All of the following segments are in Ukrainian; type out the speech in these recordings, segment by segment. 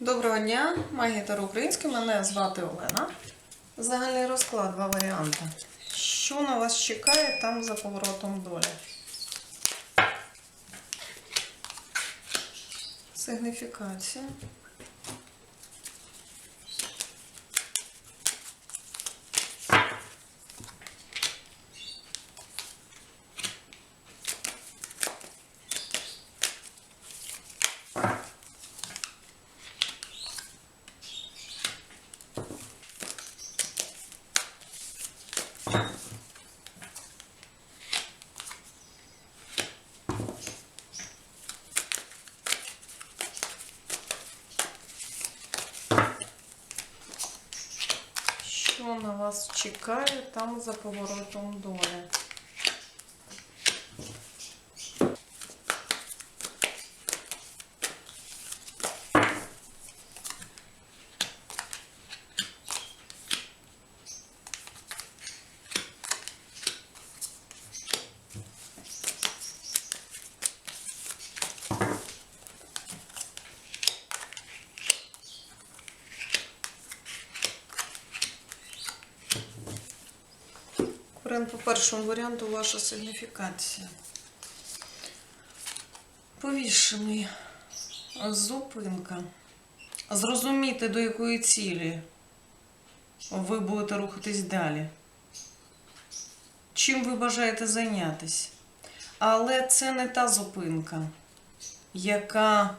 Доброго дня, магія Таро Українське. Мене звати Олена. Загальний розклад, два варіанти. Що на вас чекає там за поворотом долі? Сигніфікація. Що на вас чекає там за поворотом долі? Варіант по першому варіанту ваша сигніфікація. Повішений. Зупинка. Зрозуміти, до якої цілі ви будете рухатись далі. Чим ви бажаєте зайнятися. Але це не та зупинка, яка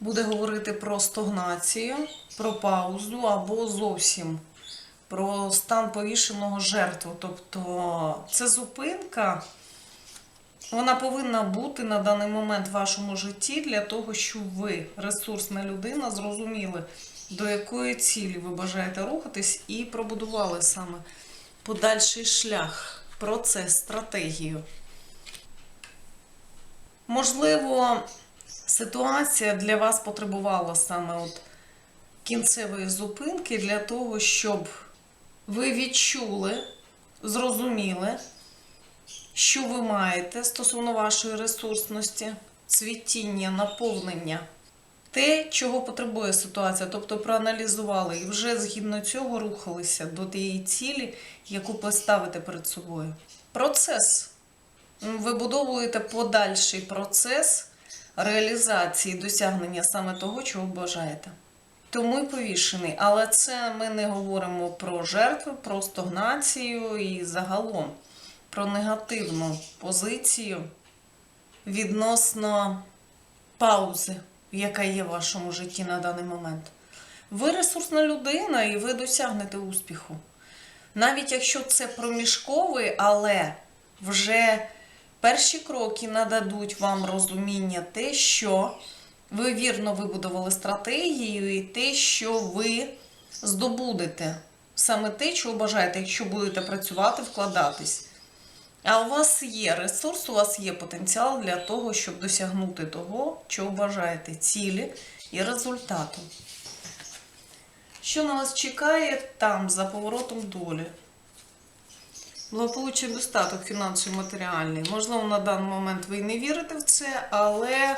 буде говорити про стогнацію, про паузу або зовсім про стан повішеного жертву. Тобто це зупинка, вона повинна бути на даний момент в вашому житті для того, щоб ви, ресурсна людина, зрозуміли, до якої цілі ви бажаєте рухатись, і пробудували саме подальший шлях, процес, стратегію. Можливо, ситуація для вас потребувала саме от кінцевої зупинки для того, щоб ви відчули, зрозуміли, що ви маєте стосовно вашої ресурсності, цвітіння, наповнення, те, чого потребує ситуація, тобто проаналізували і вже згідно цього рухалися до тієї цілі, яку поставите перед собою. Процес. Вибудовуєте подальший процес реалізації досягнення саме того, чого бажаєте. Тому й повішений. Але це ми не говоримо про жертви, про стогнацію і загалом про негативну позицію відносно паузи, яка є в вашому житті на даний момент. Ви ресурсна людина і ви досягнете успіху. Навіть якщо це проміжковий, але вже перші кроки нададуть вам розуміння те, що ви вірно вибудували стратегію і те, що ви здобудете. Саме те, чого бажаєте, якщо будете працювати, вкладатись. А у вас є ресурс, у вас є потенціал для того, щоб досягнути того, чого бажаєте, цілі і результату. Що на вас чекає там, за поворотом долі? Благополуччя достаток фінансовий матеріальний. Можливо, на даний момент ви не вірите в це, але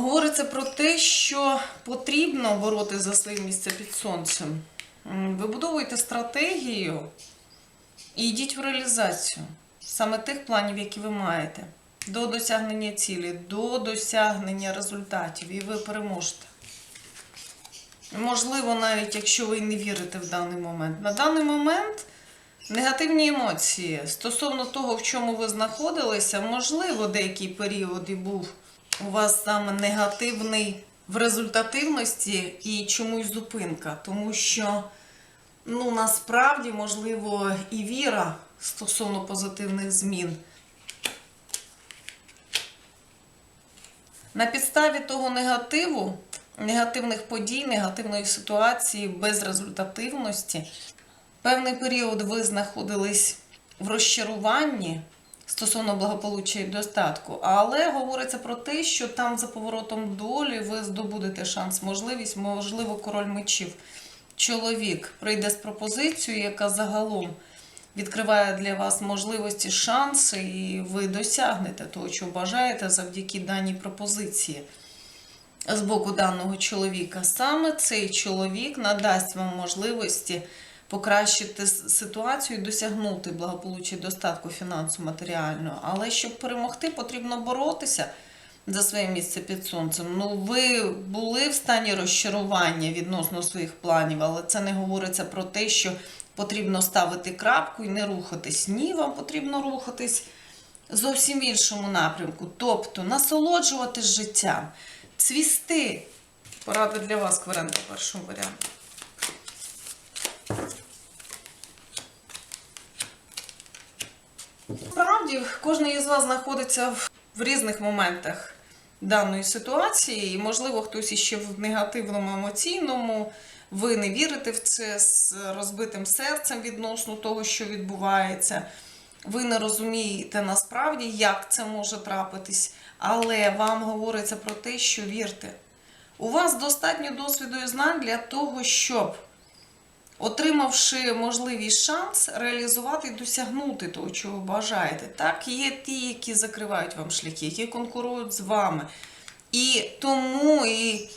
говориться про те, що потрібно бороти за своє місце під сонцем. Вибудовуйте стратегію і йдіть в реалізацію саме тих планів, які ви маєте, до досягнення цілі, до досягнення результатів, і ви переможете. Можливо, навіть якщо ви не вірите в даний момент. На даний момент негативні емоції стосовно того, в чому ви знаходилися, можливо, деякий період і був у вас саме негативний в результативності і чомусь зупинка, тому що ну, насправді, можливо, і віра стосовно позитивних змін. На підставі того негативу, негативних подій, негативної ситуації, безрезультативності, певний період ви знаходились в розчаруванні стосовно благополуччя і достатку, але говориться про те, що там за поворотом долі ви здобудете шанс, можливість, можливо, король мечів. Чоловік прийде з пропозицією, яка загалом відкриває для вас можливості, шанси, і ви досягнете того, що бажаєте завдяки даній пропозиції. з боку даного чоловіка. Саме цей чоловік надасть вам можливості покращити ситуацію і досягнути благополуччя і достатку фінансу матеріального. Але щоб перемогти, потрібно боротися за своє місце під сонцем. Ну, ви були в стані розчарування відносно своїх планів, але це не говориться про те, що потрібно ставити крапку і не рухатись. Ні, вам потрібно рухатись зовсім в іншому напрямку. Тобто насолоджуватись життям, цвісти. Порада для вас, Кварен, по першому варіанту. Справді, кожен із вас знаходиться в, в різних моментах даної ситуації, і, можливо, хтось іще в негативному емоційному. Ви не вірите в це з розбитим серцем відносно того, що відбувається. Ви не розумієте насправді, як це може трапитись, але вам говориться про те, що вірте. У вас достатньо досвіду і знань для того, щоб отримавши можливість шанс реалізувати і досягнути того, чого бажаєте. Так, є ті, які закривають вам шляхи, які конкурують з вами. І тому, і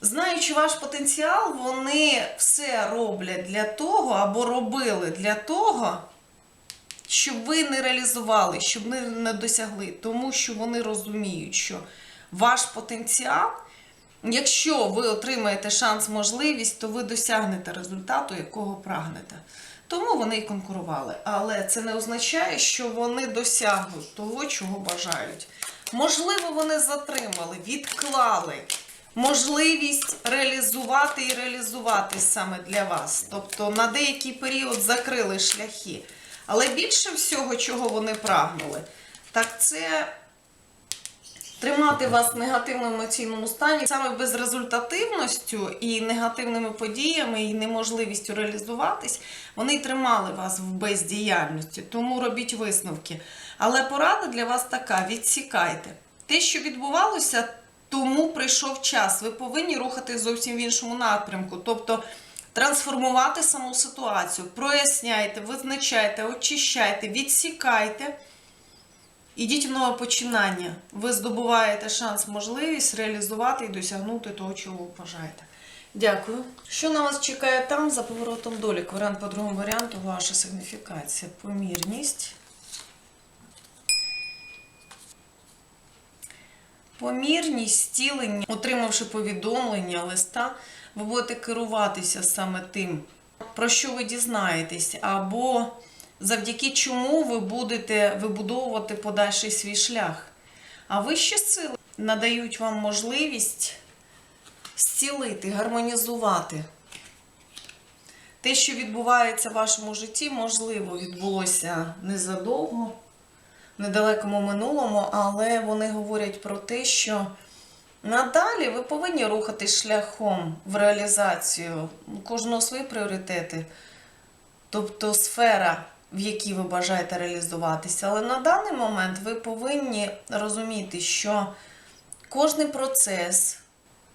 знаючи ваш потенціал, вони все роблять для того або робили для того, щоб ви не реалізували, щоб ви не досягли, тому що вони розуміють, що ваш потенціал. Якщо ви отримаєте шанс, можливість, то ви досягнете результату, якого прагнете. Тому вони і конкурували. Але це не означає, що вони досягнуть того, чого бажають. Можливо, вони затримали, відклали можливість реалізувати і реалізуватись саме для вас. Тобто на деякий період закрили шляхи. Але більше всього, чого вони прагнули, так це тримати вас в негативному емоційному стані саме безрезультативністю і негативними подіями, і неможливістю реалізуватись, вони тримали вас в бездіяльності. Тому робіть висновки. Але порада для вас така: відсікайте. Те, що відбувалося, тому прийшов час. Ви повинні рухати зовсім в іншому напрямку. Тобто трансформувати саму ситуацію, проясняйте, визначайте, очищайте, відсікайте. Ідіть в нове починання. Ви здобуваєте шанс, можливість реалізувати і досягнути того, чого ви бажаєте. Дякую. Що на вас чекає там за поворотом долі? Варіант по другому варіанту, ваша сигніфікація. Помірність. Помірність стілення, отримавши повідомлення, листа, ви будете керуватися саме тим, про що ви дізнаєтесь, або завдяки чому ви будете вибудовувати подальший свій шлях. А вищі сили надають вам можливість зцілити, гармонізувати. Те, що відбувається в вашому житті, можливо, відбулося незадовго, недалекому минулому, але вони говорять про те, що надалі ви повинні рухатись шляхом в реалізацію кожного свої пріоритети, тобто сфера, в якій ви бажаєте реалізуватися. Але на даний момент ви повинні розуміти, що кожний процес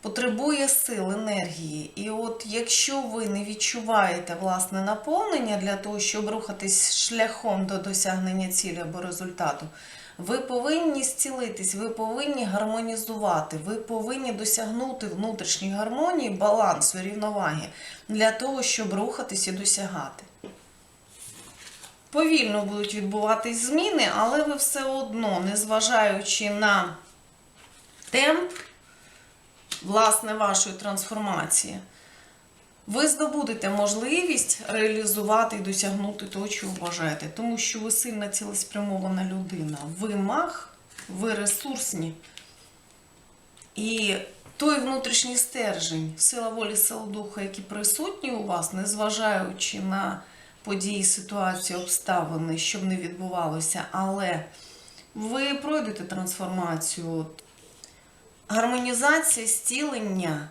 потребує сил, енергії. І от якщо ви не відчуваєте власне наповнення для того, щоб рухатись шляхом до досягнення цілі або результату, ви повинні зцілитись, ви повинні гармонізувати, ви повинні досягнути внутрішньої гармонії, балансу, рівноваги для того, щоб рухатись і досягати. Повільно будуть відбуватись зміни, але ви все одно, незважаючи на темп, власне, вашої трансформації, ви здобудете можливість реалізувати і досягнути того, чого бажаєте. Тому що ви сильна цілеспрямована людина. Ви маг, ви ресурсні. І той внутрішній стержень, сила волі, сила духа, які присутні у вас, незважаючи на події, ситуації, обставини, щоб не відбувалося, але ви пройдете трансформацію. Гармонізація, зцілення,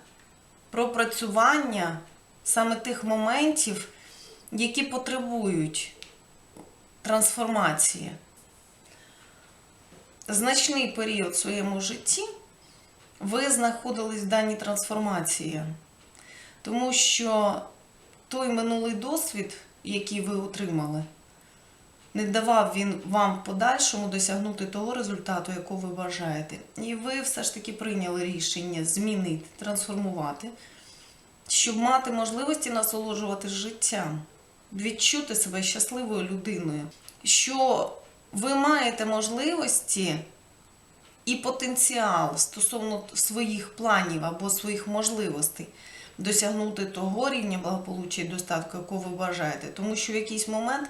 пропрацювання саме тих моментів, які потребують трансформації. Значний період в своєму житті ви знаходились в даній трансформації, тому що той минулий досвід, який ви отримали, не давав він вам в подальшому досягнути того результату, якого ви бажаєте. І ви все ж таки прийняли рішення змінити, трансформувати, щоб мати можливості насолоджуватись життям, відчути себе щасливою людиною, що ви маєте можливості і потенціал стосовно своїх планів або своїх можливостей досягнути того рівня благополуччя і достатку, якого ви бажаєте. Тому що в якийсь момент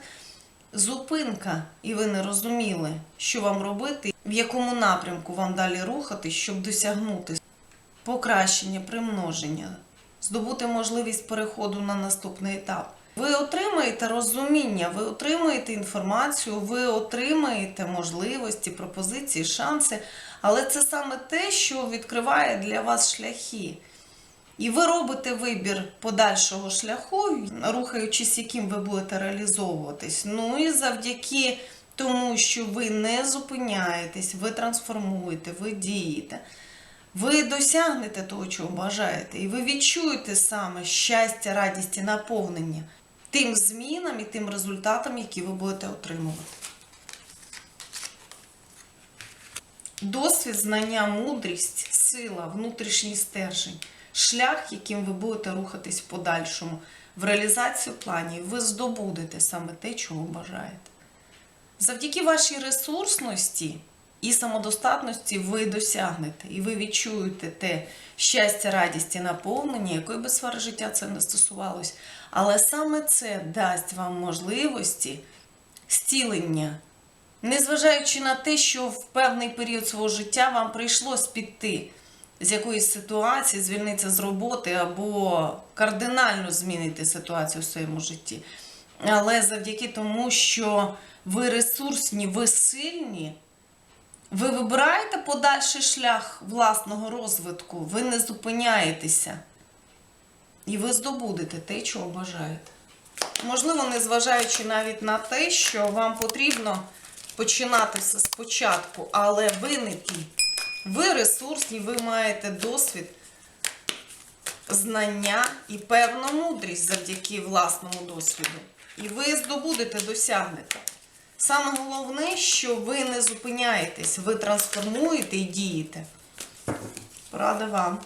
зупинка, і ви не розуміли, що вам робити, в якому напрямку вам далі рухати, щоб досягнути покращення, примноження, здобути можливість переходу на наступний етап. Ви отримаєте розуміння, ви отримаєте інформацію, ви отримаєте можливості, пропозиції, шанси, але це саме те, що відкриває для вас шляхи. І ви робите вибір подальшого шляху, рухаючись, яким ви будете реалізовуватись. Ну і завдяки тому, що ви не зупиняєтесь, ви трансформуєте, ви дієте. Ви досягнете того, чого бажаєте, і ви відчуєте саме щастя, радість і наповнення тим змінам і тим результатам, які ви будете отримувати. Досвід, знання, мудрість, сила, внутрішній стержень, шлях, яким ви будете рухатись в подальшому, в реалізацію планів, ви здобудете саме те, чого бажаєте. Завдяки вашій ресурсності і самодостатності ви досягнете, і ви відчуєте те щастя, радість і наповнення, якої би сфери життя це не стосувалось. Але саме це дасть вам можливості зцілення, незважаючи на те, що в певний період свого життя вам прийшлось піти з якоїсь ситуації, звільнитися з роботи або кардинально змінити ситуацію в своєму житті. Але завдяки тому, що ви ресурсні, ви сильні, ви вибираєте подальший шлях власного розвитку, ви не зупиняєтеся. І ви здобудете те, чого бажаєте. Можливо, незважаючи навіть на те, що вам потрібно починати все спочатку, але ви не ті. Ви ресурсні, ви маєте досвід, знання і певну мудрість завдяки власному досвіду. І ви здобудете, досягнете. Саме головне, що ви не зупиняєтесь, ви трансформуєте і дієте. Порада вам.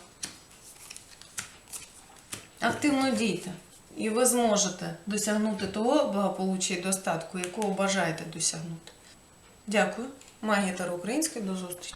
Активно дійте. І ви зможете досягнути того благополуччя і достатку, якого бажаєте досягнути. Дякую. Магія Таро Української. До зустрічі.